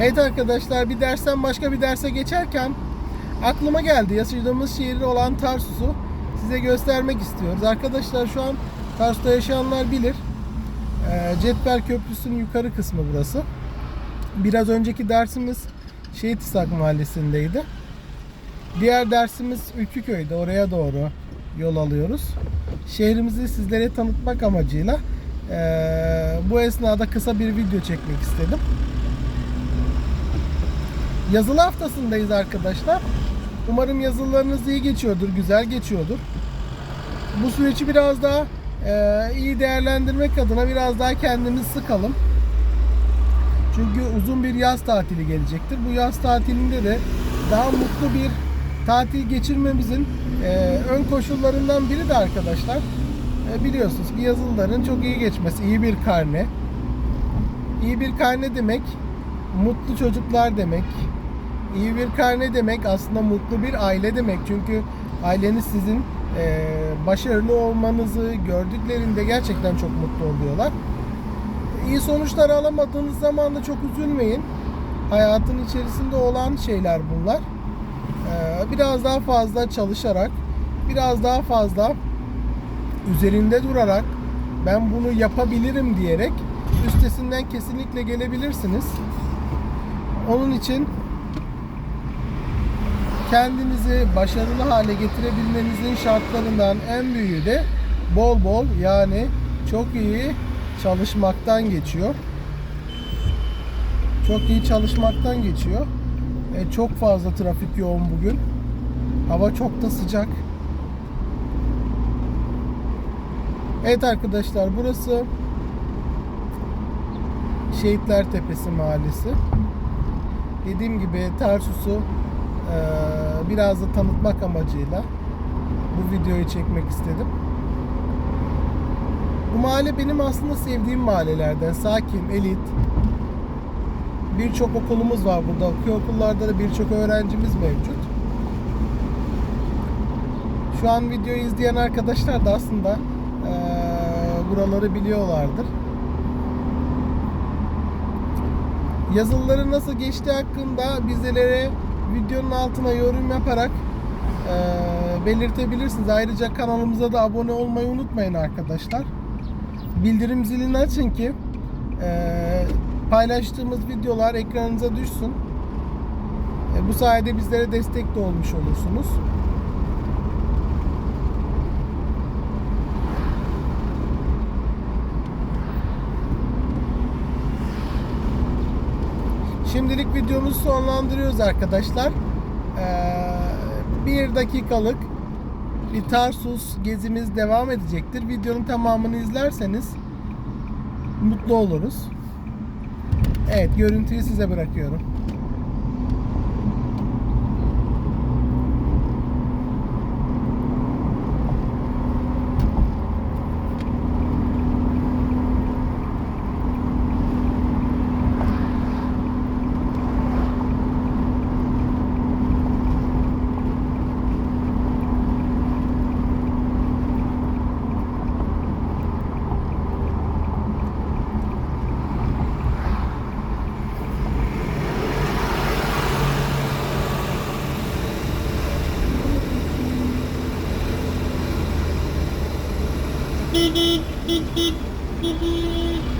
Evet arkadaşlar bir dersten başka bir derse geçerken aklıma geldi yaşadığımız şehir olan Tarsus'u size göstermek istiyoruz. Arkadaşlar şu an Tarsus'ta yaşayanlar bilir. Ee, Cetvel Köprüsü'nün yukarı kısmı burası. Biraz önceki dersimiz Şehit İshak Mahallesi'ndeydi. Diğer dersimiz Ülküköy'de. Oraya doğru yol alıyoruz. Şehrimizi sizlere tanıtmak amacıyla eee, bu esnada kısa bir video çekmek istedim. Yazılı haftasındayız arkadaşlar. Umarım yazılarınız iyi geçiyordur, güzel geçiyordur. Bu süreci biraz daha eee, iyi değerlendirmek adına biraz daha kendimizi sıkalım. Çünkü uzun bir yaz tatili gelecektir. Bu yaz tatilinde de daha mutlu bir tatil geçirmemizin eee, ön koşullarından biri de arkadaşlar e, biliyorsunuz ki yazılıların çok iyi geçmesi, iyi bir karne. İyi bir karne demek mutlu çocuklar demek. İyi bir karne demek aslında mutlu bir aile demek. Çünkü aileniz sizin eee, başarılı olmanızı gördüklerinde gerçekten çok mutlu oluyorlar. İyi sonuçlar alamadığınız zaman da çok üzülmeyin. Hayatın içerisinde olan şeyler bunlar. Ee, Biraz daha fazla çalışarak, biraz daha fazla üzerinde durarak ben bunu yapabilirim diyerek üstesinden kesinlikle gelebilirsiniz. Onun için kendinizi başarılı hale getirebilmenizin şartlarından en büyüğü de bol bol yani çok iyi çalışmaktan geçiyor. Çok iyi çalışmaktan geçiyor. E, çok fazla trafik yoğun bugün. Hava çok da sıcak. Evet arkadaşlar burası Şehitler Tepesi Mahallesi. Dediğim gibi Tarsus'u e, biraz da tanıtmak amacıyla bu videoyu çekmek istedim. Bu mahalle benim aslında sevdiğim mahallelerden. Sakin, elit. Birçok okulumuz var burada. Okuyor okullarda da birçok öğrencimiz mevcut. Şu an videoyu izleyen arkadaşlar da aslında eee, buraları biliyorlardır. Yazılıları nasıl geçtiği hakkında bizlere videonun altına yorum yaparak eee, belirtebilirsiniz. Ayrıca kanalımıza da abone olmayı unutmayın arkadaşlar. Bildirim zilini açın ki eee, paylaştığımız videolar ekranınıza düşsün. E, bu sayede bizlere destek de olmuş olursunuz. Şimdilik videomuzu sonlandırıyoruz arkadaşlar. Ee, bir dakikalık bir Tarsus gezimiz devam edecektir. Videonun tamamını izlerseniz mutlu oluruz. Evet görüntüyü size bırakıyorum. ピピピピピピ